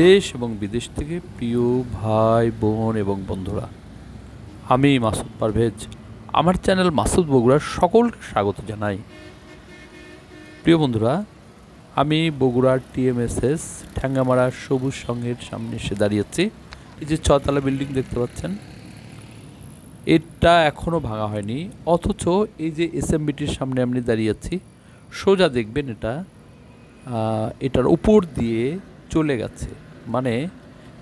দেশ এবং বিদেশ থেকে প্রিয় ভাই, বোন এবং বন্ধুরা, আমি মাসুদ পারভেজ। আমার চ্যানেল মাসুদ বগুড়ার সকলকে স্বাগত জানাই। প্রিয় বন্ধুরা, আমি বগুড়ার টিএমএসএস ঠ্যাঙ্গামারা সবুজ সংঘের সামনে এসে দাঁড়িয়েছি এই যে ছতলা বিল্ডিং দেখতে পাচ্ছেন, এটা এখনও ভাঙা হয়নি। অথচ এই যে এসএমবিটির সামনে আমি দাঁড়িয়ে আছি, সোজা দেখবেন এটা এটার উপর দিয়ে চলে গেছে। মানে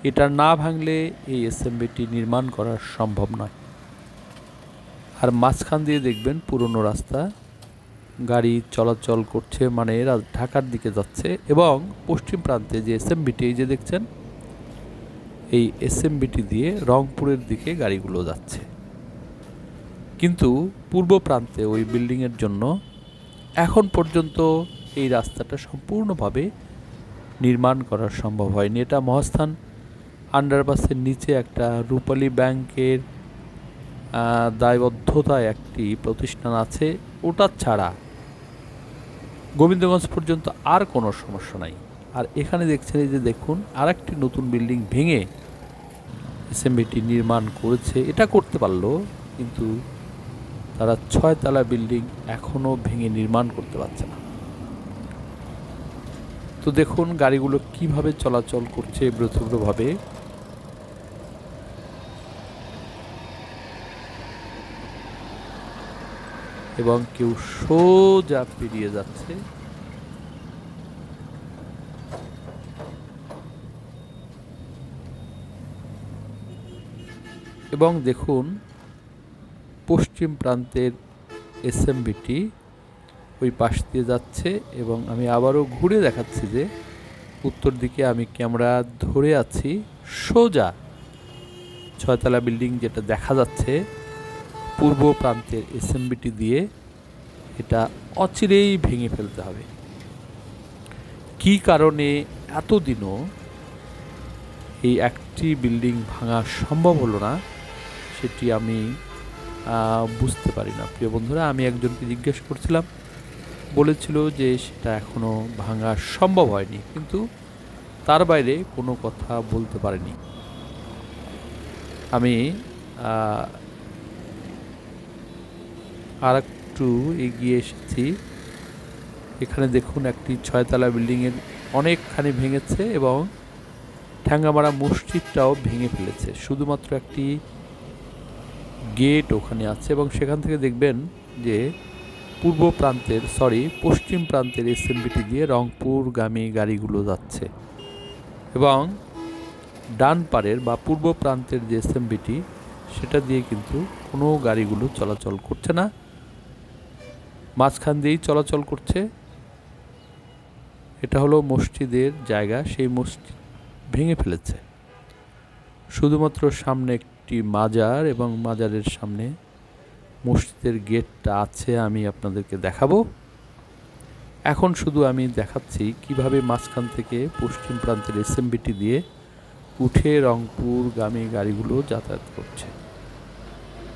এটা না ভাঙলে এই এসএমবিটি নির্মাণ করা সম্ভব নয়। আর মাঝখান দিয়ে দেখবেন পুরনো রাস্তা, গাড়ি চলাচল করছে মানে ঢাকার দিকে যাচ্ছে এবং পশ্চিম প্রান্তে যে এসএমবিটি এই যে দেখছেন, এই এসএমবিটি দিয়ে রংপুরের দিকে গাড়িগুলো যাচ্ছে। কিন্তু পূর্ব প্রান্তে ওই বিল্ডিংয়ের জন্য এখন পর্যন্ত এই রাস্তাটা সম্পূর্ণভাবে নির্মাণ করা সম্ভব হয়নি। এটা মহাস্থান আন্ডারপাসের নিচে একটা রূপালী ব্যাংকের দায়বদ্ধতায় একটি প্রতিষ্ঠান আছে। ওটা ছাড়া গোবিন্দগঞ্জ পর্যন্ত আর কোনো সমস্যা নাই। আর এখানে দেখছেন এই যে দেখুন আর একটি নতুন বিল্ডিং ভেঙে এসএমবিটি নির্মাণ করেছে। এটা করতে পারল, কিন্তু তারা ছয়তলা বিল্ডিং এখনও ভেঙে নির্মাণ করতে পারছে না। তো দেখুন গাড়িগুলো কীভাবে চলাচল করছে ব্রতভাবে এবং কেউ সোজা পেরিয়ে যাচ্ছে। এবং দেখুন পশ্চিম প্রান্তের এসএমবিটি ওই পাশ দিয়ে যাচ্ছে এবং আমি আবারও ঘুরে দেখাচ্ছি যে উত্তর দিকে আমি ক্যামেরা ধরে আছি, সোজা ছয়তলা বিল্ডিং যেটা দেখা যাচ্ছে পূর্ব প্রান্তের এসএমবিটি দিয়ে, এটা অচিরেই ভেঙে ফেলতে হবে। কী কারণে এতদিনও এই একটি বিল্ডিং ভাঙা সম্ভব হলো না, সেটি আমি বুঝতে পারি না। প্রিয় বন্ধুরা, আমি একজনকে জিজ্ঞেস করছিলাম বলেছিল যে সেটা এখনও ভাঙা সম্ভব হয়নি, কিন্তু তার বাইরে কোনো কথা বলতে পারেনি। আমি আর একটু এগিয়ে এসেছি। এখানে দেখুন একটি ছয়তলা বিল্ডিংয়ের অনেকখানি ভেঙেছে এবং ঠ্যাঙ্গামারা মসজিদটাও ভেঙে ফেলেছে। শুধুমাত্র একটি গেট ওখানে আছে এবং সেখান থেকে দেখবেন যে পূর্ব প্রান্তের সরি পশ্চিম প্রান্তের এসএমবিটি দিয়ে রংপুরগামী গাড়িগুলো যাচ্ছে এবং ডান পারের বা পূর্ব প্রান্তের যে এসএমবিটি সেটা দিয়ে কিন্তু কোনো গাড়িগুলো চলাচল করছে না। মাঝখান দিয়েই চলাচল করছে। এটা হলো মসজিদের জায়গা, সেই মসজিদ ভেঙে ফেলেছে। শুধুমাত্র সামনে একটি মাজার এবং মাজারের সামনে মসজিদের গেটটা আছে, আমি আপনাদেরকে দেখাবো। এখন শুধু আমি দেখাচ্ছি কীভাবে মাঝখান থেকে পশ্চিম প্রান্তের এসএমবিটি দিয়ে উঠে রংপুরগামী গাড়িগুলো যাতায়াত করছে।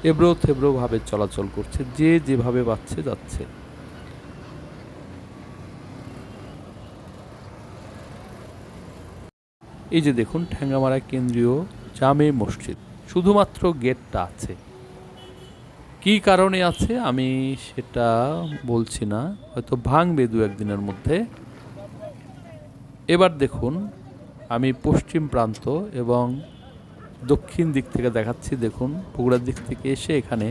এবড়ো থেবড়োভাবে চলাচল করছে, যে যেভাবে পাচ্ছে যাচ্ছে। এই যে দেখুন ঠ্যাঙ্গামারা কেন্দ্রীয় জামে মসজিদ, শুধুমাত্র গেটটা আছে। কি কারণে আছে আমি সেটা বলছি না, হয়তো ভাঙবে দু একদিনের মধ্যে। এবার দেখুন, আমি পশ্চিম প্রান্ত এবং দক্ষিণ দিক থেকে দেখাচ্ছি, দেখুন বগুড়ার দিক থেকে এসে এখানে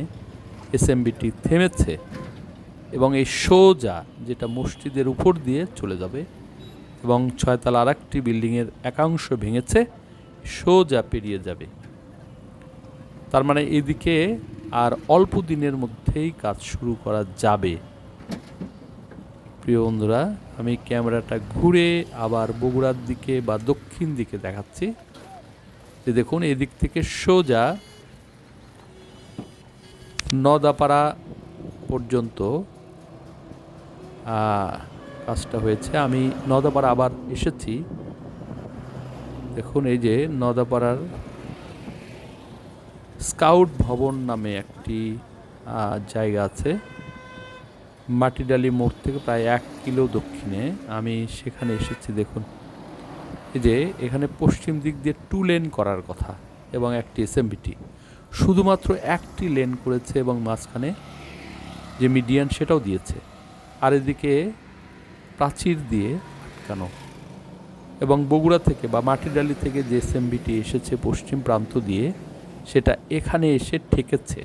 এসএমবিটি থেমেছে এবং এই সোজা যেটা মসজিদের উপর দিয়ে চলে যাবে এবং ছয়তলা আর একটি বিল্ডিংয়ের একাংশ ভেঙেছে, সোজা পেরিয়ে যাবে। তার মানে এদিকে আর অল্প দিনের মধ্যেই কাজ শুরু করা যাবে। প্রিয় বন্ধুরা, আমি ক্যামেরাটা ঘুরে আবার বগুড়ার দিকে বা দক্ষিণ দিকে দেখাচ্ছি। যে দেখুন, এদিক থেকে সোজা নদাপাড়া পর্যন্ত কাজটা হয়েছে। আমি নদাপাড়া আবার এসেছি। দেখুন, এই যে নদাপাড়ার স্কাউট ভবন নামে একটি জায়গা আছে। মাটিডালি মোড় থেকে প্রায় এক কিলো দক্ষিণে। আমি সেখানে এসেছি, দেখুন। এই যে, এখানে পশ্চিম দিক দিয়ে টু লেন করার কথা এবং একটি এসএমবিটি শুধুমাত্র একটি লেন করেছে এবং মাঝখানে যে মিডিয়ান সেটাও দিয়েছে। আর এদিকে প্রাচীর দিয়ে আটকানো। এবং বগুড়া থেকে বা মাটিডালি থেকে যে এসএমবিটি এসেছে পশ্চিম প্রান্ত দিয়ে সেটা এখানে এসে ঠেকেছে।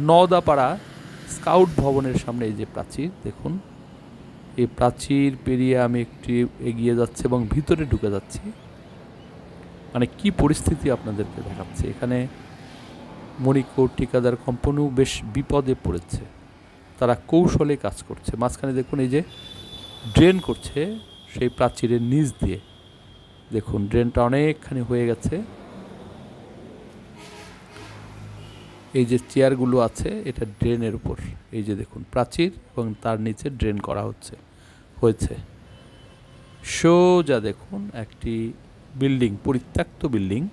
নওদাপাড়া স্কাউট ভবনের সামনে এই যে প্রাচীর, দেখুন। এই প্রাচীর পেরিয়ে আমি একটি এগিয়ে যাচ্ছে এবং ভিতরে ঢুকে যাচ্ছি। মানে কি পরিস্থিতি আপনাদেরকে দেখাচ্ছে? এখানে মণিকো ঠিকাদার কোম্পানিও বেশ বিপদে পড়েছে। তারা কৌশলে কাজ করছে। মাঝখানে দেখুন এই যে ড্রেন করছে সেই প্রাচীরের নিচ দিয়ে। দেখুন ড্রেনটা অনেকখানি হয়ে গেছে। এই যে চেয়ারগুলো আছে, এটা ড্রেনের উপর। এই যে দেখুন, প্রাচীর এবং তার নিচে ড্রেন করা হচ্ছে, হয়েছে। সোজা দেখুন, একটি বিল্ডিং, পরিত্যক্ত বিল্ডিং,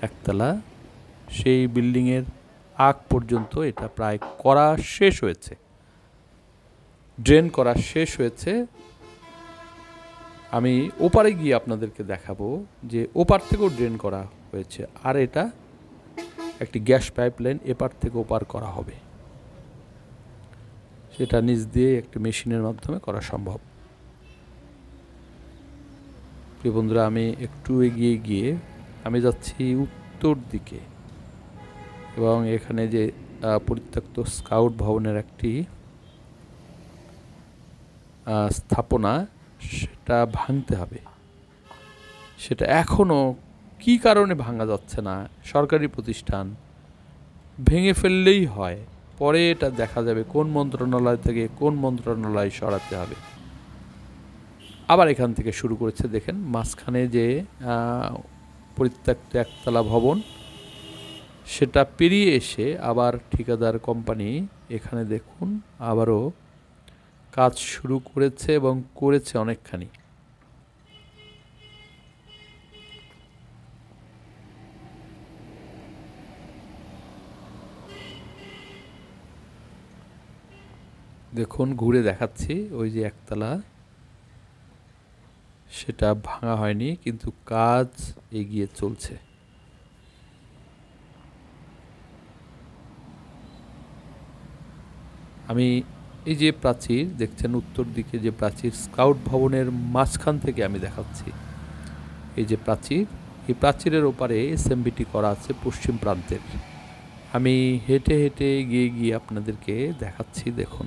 একতলা। সেই বিল্ডিংয়ের আগ পর্যন্ত এটা প্রায় করা শেষ হয়েছে। ড্রেন করা শেষ হয়েছে। আমি ওপারে গিয়ে আপনাদেরকে দেখাবো যে ওপার থেকেও ড্রেন করা হয়েছে, আর এটা একটি গ্যাস পাইপলাইন এপার থেকে ওপার করা হবে। সেটা নিচ দিয়ে একটি মেশিনের মাধ্যমে করা সম্ভব। প্রিয় বন্ধুরা, আমি একটু এগিয়ে গিয়ে আমি যাচ্ছি উত্তর দিকে, এবং এখানে যে পরিত্যক্ত স্কাউট ভবনের একটি স্থাপনা সেটা ভাঙতে হবে। সেটা এখনও কী কারণে ভাঙা যাচ্ছে না? সরকারি প্রতিষ্ঠান ভেঙে ফেললেই হয়। পরে এটা দেখা যাবে কোন মন্ত্রণালয় থেকে কোন মন্ত্রণালয় সরাতে হবে। আবার এখান থেকে শুরু করেছে, দেখেন, মাঝখানে যে পরিত্যক্ত একতলা ভবন, সেটা পেরিয়ে এসে আবার ঠিকাদার কোম্পানি এখানে দেখুন, আবারও কাজ শুরু করেছে এবং করেছে অনেকখানি। দেখুন, ঘুরে দেখাচ্ছি। ওই যে একতলা। সেটা ভাঙা হয়নি, কিন্তু কাজ এগিয়ে চলছে। আমি এই যে প্রাচীর, দেখছেন উত্তর দিকে যে প্রাচীর, স্কাউট ভবনের মাঝখান থেকে আমি দেখাচ্ছি। এই যে প্রাচীর, এই প্রাচীরের ওপারে এসএমবিটি করা আছে পশ্চিম প্রান্তের। আমি হেঁটে হেঁটে গিয়ে গিয়ে আপনাদেরকে দেখাচ্ছি, দেখুন।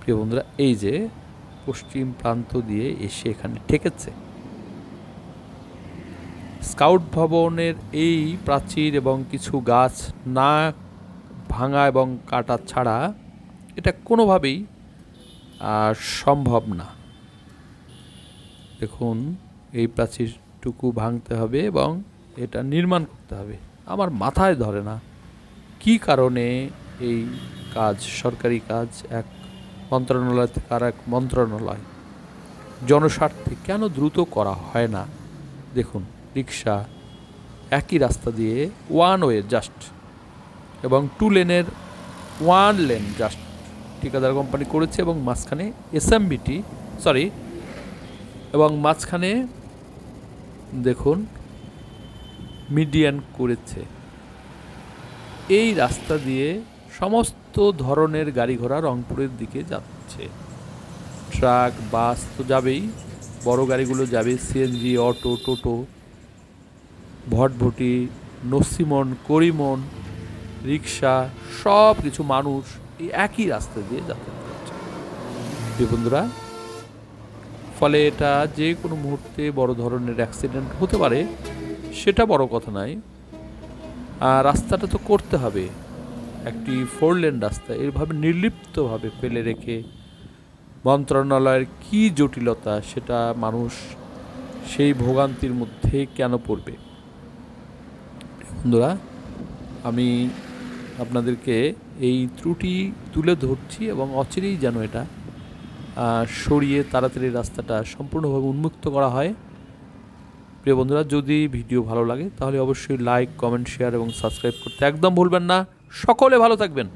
প্রিয় বন্ধুরা, এই যে পশ্চিম প্রান্ত দিয়ে এসে এখানে ঠেকেছে। স্কাউট ভবনের এই প্রাচীর এবং কিছু গাছ না ভাঙা এবং কাটা ছাড়া এটা কোনোভাবেই সম্ভব না। দেখুন, এই প্রাচীরটুকু ভাঙতে হবে এবং এটা নির্মাণ করতে হবে। আমার মাথায় ধরে না কি কারণে এই কাজ, সরকারি কাজ, এক মন্ত্রণালয় থেকে আর এক মন্ত্রণালয় জনস্বার্থে কেন দ্রুত করা হয় না? দেখুন রিক্সা একই রাস্তা দিয়ে ওয়ান ওয়ে জাস্ট এবং টু লেনের ওয়ান লেন জাস্ট ঠিকাদার কোম্পানি করেছে এবং মাঝখানে এসএমবিটি সরি এবং মাঝখানে দেখুন মিডিয়ান করেছে। এই রাস্তা দিয়ে সমস্ত ধরনের গাড়ি ঘোড়া রংপুরের দিকে যাচ্ছে। ট্রাক, বাস তো যাবেই, বড় গাড়িগুলো যাবে সিএনজি অটো, টোটো, ভটভটি নসিমন করিমন রিক্সা, সব কিছু মানুষ এই একই রাস্তা দিয়ে যাতায়াত করছে। প্রিয় বন্ধুরা, ফলে এটা যে কোনো মুহূর্তে বড় ধরনের অ্যাক্সিডেন্ট হতে পারে, সেটা বড় কথা নয়। আর রাস্তাটা তো করতে হবে। একটি ফোর লেন রাস্তা এভাবে নির্লিপ্তভাবে ফেলে রেখে মন্ত্রণালয়ের কি জটিলতা সেটা মানুষ সেই ভোগান্তির মধ্যে কেন পড়বে? বন্ধুরা, আমি আপনাদেরকে এই ত্রুটি তুলে ধরছি এবং অচিরেই যেন এটা সরিয়ে তাড়াতাড়ি রাস্তাটা সম্পূর্ণভাবে উন্মুক্ত করা হয়। প্রিয় বন্ধুরা, যদি ভিডিও ভালো লাগে, তাহলে অবশ্যই লাইক, কমেন্ট, শেয়ার এবং সাবস্ক্রাইব করতে একদম ভুলবেন না। সকলে ভালো থাকবেন।